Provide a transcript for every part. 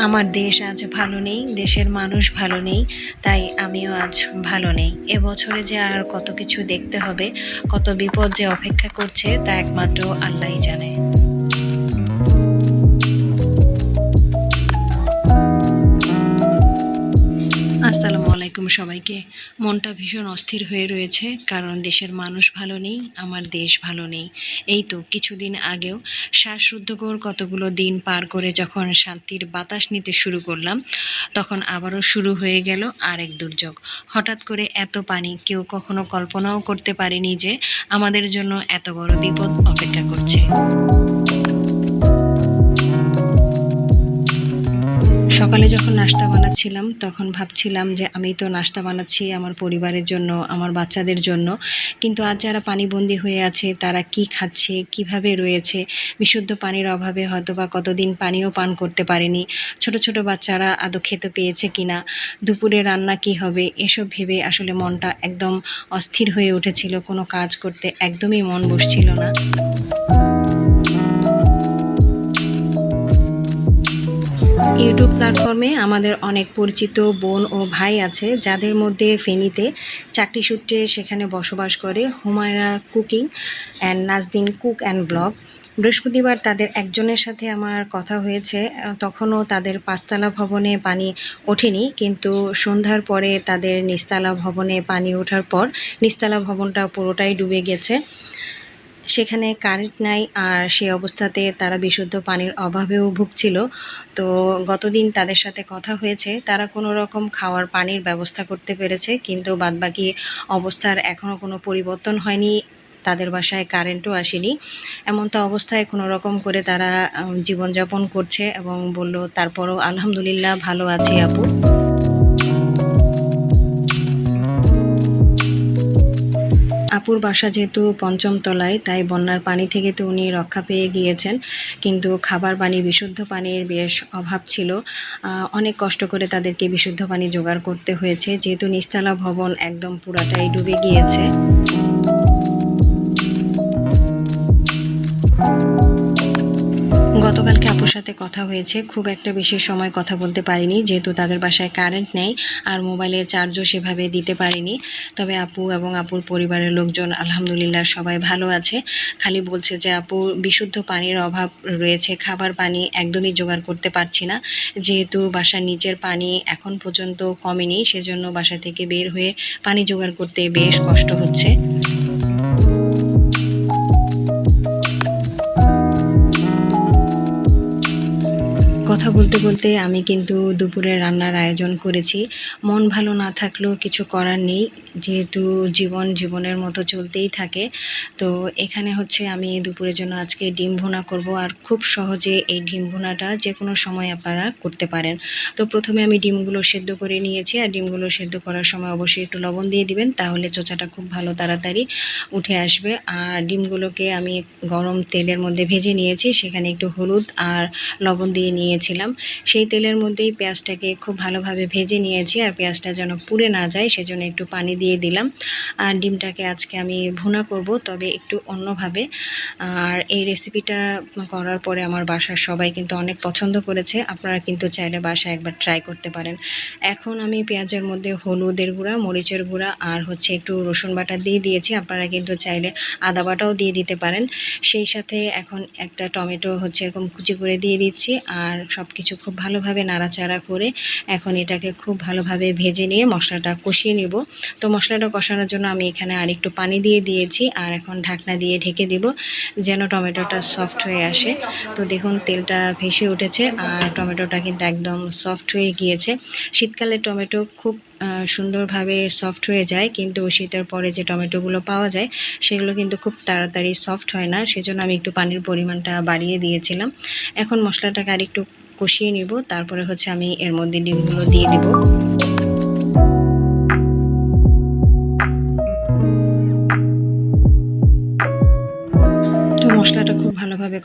আমার দেশ আজ ভালো নেই, দেশের মানুষ ভালো নেই, তাই আমিও আজ ভালো নেই। এবছরে যে আর কত কিছু দেখতে হবে, কত বিপদ যে অপেক্ষা করছে, তা একমাত্র আল্লাহই জানে। আলাইকুম সবাইকে। মনটা ভীষণ অস্থির হয়ে রয়েছে, কারণ দেশের মানুষ ভালো নেই, আমার দেশ ভালো নেই। এই তো কিছুদিন আগেও শ্বাসরুদ্ধকর কতগুলো দিন পার করে যখন শান্তির বাতাস নিতে শুরু করলাম, তখন আবারও শুরু হয়ে গেল আরেক দুর্যোগ। হঠাৎ করে এত পানি কেউ কখনো কল্পনাও করতে পারেনি যে আমাদের জন্য এত বড় বিপদ অপেক্ষা করছে। সকালে যখন নাস্তা বানাচ্ছিলাম, তখন ভাবছিলাম যে আমি তো নাস্তা বানাচ্ছি আমার পরিবারের জন্য, আমার বাচ্চাদের জন্য। কিন্তু আজ যারা পানিবন্দী হয়ে আছে, তারা কি খাচ্ছে, কীভাবে রয়েছে? বিশুদ্ধ পানির অভাবে হয়তো বা কতদিন পানিও পান করতে পারেনি। ছোট ছোট বাচ্চারা আদৌ খেতে পেয়েছে কিনা? দুপুরে রান্না কি হবে? এসব ভেবে আসলে মনটা একদম অস্থির হয়ে উঠেছিল। কোনো কাজ করতে একদমই মন বসছিল না। ইউটিউব প্ল্যাটফর্মে আমাদের অনেক পরিচিত বোন ও ভাই আছে, যাদের মধ্যে ফেনীতে চাকরি সূত্রে সেখানে বসবাস করে, Humaira cooking and Nazdin cook and blog. বৃহস্পতিবার তাদের একজনের সাথে আমার কথা হয়েছে, তখনও তাদের পাঁচতলা ভবনে পানি ওঠেনি, কিন্তু সন্ধ্যার পরে তাদের নিস্তালা ভবনে পানি ওঠার পর নিস্তালা ভবনটা পুরোটাই ডুবে গেছে। সেখানে কারেন্ট নাই আর সেই অবস্থাতে তারা বিশুদ্ধ পানির অভাবেও ভুগছিল। তো গতদিন তাদের সাথে কথা হয়েছে, তারা কোনো রকম খাওয়ার পানির ব্যবস্থা করতে পেরেছে, কিন্তু বাদবাকি অবস্থার এখনও কোনো পরিবর্তন হয়নি, তাদের বাসায় কারেন্টও আসেনি। এমন তো অবস্থায় কোনো রকম করে তারা জীবনযাপন করছে এবং বলল, তারপরও আলহামদুলিল্লাহ ভালো আছি আপু। আপুর বাসা যেহেতু পঞ্চম তলায়, তাই বন্যার পানি থেকে তো উনি রক্ষা পেয়ে গিয়েছেন। কিন্তু খাবার পানি, বিশুদ্ধ পানির বেশ অভাব ছিল। অনেক কষ্ট করে তাদেরকে বিশুদ্ধ পানি জোগাড় করতে হয়েছে। যেহেতু নিস্তালা ভবন একদম পুরাটাই ডুবে গিয়েছে। গতকালকে আপুর সাথে কথা হয়েছে। খুব একটা বেশি সময় কথা বলতে পারিনি, যেহেতু তাদের বাসায় কারেন্ট নেই আর মোবাইলের চার্জও সেভাবে দিতে পারিনি। তবে আপু এবং আপুর পরিবারের লোকজন আলহামদুলিল্লাহ সবাই ভালো আছে। খালি বলছে যে, আপু, বিশুদ্ধ পানির অভাব রয়েছে, খাবার পানি একদমই জোগাড় করতে পারছি না। যেহেতু বাসার নিচের পানি এখন পর্যন্ত কমেনি, সেজন্য বাসা থেকে বের হয়ে পানি জোগাড় করতে বেশ কষ্ট হচ্ছে। বলতে বলতে আমি কিন্তু দুপুরে রান্নার আয়োজন করেছি। মন ভালো না থাকলেও কিছু করার নেই, যেহেতু জীবন জীবনের মতো চলতেই থাকে। তো এখানে হচ্ছে আমি দুপুরের জন্য আজকে ডিম ভুনা করব আর খুব সহজে এই ডিম ভুনাটা যে কোনো সময় আপনারা করতে পারেন। তো প্রথমে আমি ডিমগুলো সেদ্ধ করে নিয়েছি আর ডিমগুলো সেদ্ধ করার সময় অবশ্যই একটু লবণ দিয়ে দিবেন, তাহলে চোচাটা খুব ভালো তাড়াতাড়ি উঠে আসবে। আর ডিমগুলোকে আমি গরম তেলের মধ্যে ভেজে নিয়েছি, সেখানে একটু হলুদ আর লবণ দিয়ে নিয়েছিলাম। সেই তেলের মধ্যেই পেঁয়াজটাকে খুব ভালোভাবে ভেজে নিয়েছি আর পেঁয়াজটা যেন পুড়ে না যায় সেজন্য একটু পানি দিয়ে দিলাম। আর ডিমটাকে আজকে আমি ভুনা করব, তবে একটু অন্যভাবে। আর এই রেসিপিটা করার পরে আমার বাসার সবাই কিন্তু অনেক পছন্দ করেছে, আপনারা কিন্তু চাইলে বাসায় একবার ট্রাই করতে পারেন। এখন আমি পেঁয়াজের মধ্যে হলুদের গুঁড়া, মরিচের গুঁড়া আর হচ্ছে একটু রসুন বাটা দিয়ে দিয়েছি, আপনারা কিন্তু চাইলে আদা বাটাও দিয়ে দিতে পারেন। সেই সাথে এখন একটা টমেটো হচ্ছে এরকম কুচি করে দিয়ে দিচ্ছি, আর সব কিছু খুব ভালোভাবে নাড়াচাড়া করে এখন এটাকে খুব ভালোভাবে ভেজে নিয়ে মশলাটা কষিয়ে নেব। তো মশলাটা কষানোর জন্য আমি এখানে আর একটু পানি দিয়ে দিয়েছি আর এখন ঢাকনা দিয়ে ঢেকে দিব যেন টমেটোটা সফট হয়ে আসে। তো দেখুন তেলটা ভেসে উঠেছে আর টমেটোটা কিন্তু একদম সফট হয়ে গিয়েছে। শীতকালে টমেটো খুব সুন্দরভাবে সফট হয়ে যায় কিন্তু শীতের পরে যে টমেটোগুলো পাওয়া যায় সেগুলো কিন্তু খুব তাড়াতাড়ি সফট হয় না। সেজন্য আমি একটু পানির পরিমাণটা বাড়িয়ে দিয়েছিলাম। এখন মশলাটাকে আর একটু কষিয়ে নিব তারপরে হচ্ছে আমি এর মধ্যে ডিমগুলো দিয়ে দিব।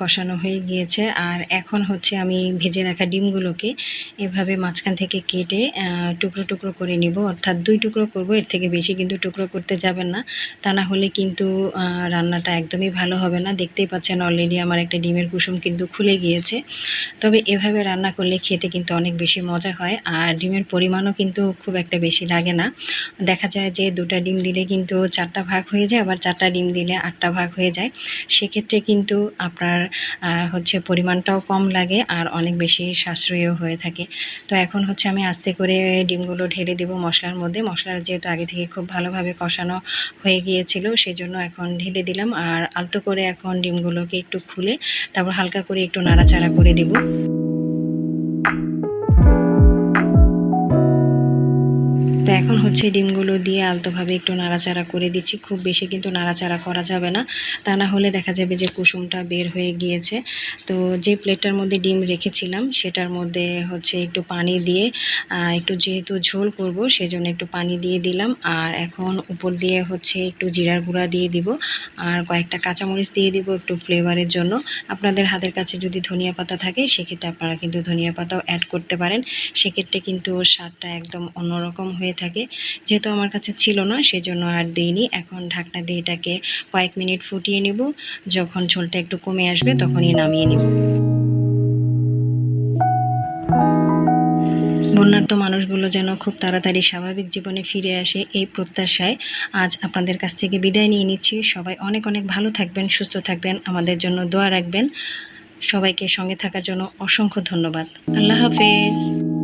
কষানো হয়ে গিয়েছে। আর এখন হচ্ছে আমি ভেজে রাখা ডিমগুলোকে এভাবে মাঝখান থেকে কেটে টুকরো টুকরো করে নিব। অর্থাৎ দুই টুকরো করব, এর থেকে বেশি কিন্তু টুকরো করতে যাবেন না। তা না হলে কিন্তু রান্নাটা একদমই ভালো হবে না। দেখতেই পাচ্ছেন অলরেডি আমার একটা ডিমের কুসুম কিন্তু খুলে গিয়েছে। তবে এভাবে রান্না করলে খেতে কিন্তু অনেক বেশি মজা হয়। আর ডিমের পরিমাণও কিন্তু খুব একটা বেশি লাগে না। দেখা যায় যে দুটা ডিম দিলে কিন্তু চারটা ভাগ হয়ে যায়, আবার চারটা ডিম দিলে আটটা ভাগ হয়ে যায়। সেক্ষেত্রে কিন্তু আপনার হচ্ছে পরিমাণটাও কম লাগে আর অনেক বেশি সাশ্রয়ীও হয়ে থাকে। তো এখন হচ্ছে আমি আস্তে করে ডিমগুলো ঢেলে দেব মশলার মধ্যে। মশলার যেহেতু আগে থেকে খুব ভালোভাবে কষানো হয়ে গিয়েছিল সেই জন্য এখন ঢেলে দিলাম। আর আলতো করে এখন ডিমগুলোকে একটু খুলে তারপর হালকা করে একটু নাড়াচাড়া করে দেব। এখন হচ্ছে ডিমগুলো দিয়ে আলতোভাবে একটু নাড়াচাড়া করে দিচ্ছি। খুব বেশি কিন্তু নাড়াচাড়া করা যাবে না। তা না হলে দেখা যাবে যে কুসুমটা বের হয়ে গিয়েছে। তো যে প্লেটটার মধ্যে ডিম রেখেছিলাম সেটার মধ্যে হচ্ছে একটু পানি দিয়ে একটু যেহেতু ঝোল করব সেজন্য একটু পানি দিয়ে দিলাম। আর এখন উপর দিয়ে হচ্ছে একটু জিরার গুঁড়া দিয়ে দিব। আর কয়েকটা কাঁচামরিচ দিয়ে দিব একটু ফ্লেভারের জন্য। আপনাদের হাতের কাছে যদি ধনিয়া পাতা থাকে সেক্ষেত্রে আপনারা কিন্তু ধনিয়া পাতাও অ্যাড করতে পারেন। সেক্ষেত্রে কিন্তু স্বাদটা একদম অন্যরকম হয়ে থাকে। যেহেতু আমার কাছে ছিল না, সেজন্য আর দিইনি। এখন ঢাকনা দিয়ে এটাকে কয়েক মিনিট ফুটিয়ে নিব। যখন ঝোলটা একটু কমে আসবে, তখনই নামিয়ে নিব। বন্যার্ত মানুষগুলো যেন খুব তাড়াতাড়ি স্বাভাবিক জীবনে ফিরে আসে এই প্রত্যাশায় আজ আপনাদের কাছ থেকে বিদায় নিয়ে নিচ্ছি। সবাই অনেক অনেক ভালো থাকবেন, সুস্থ থাকবেন, আমাদের জন্য দোয়া রাখবেন। সবাইকে সঙ্গে থাকার জন্য অসংখ্য ধন্যবাদ। আল্লাহ হাফেজ।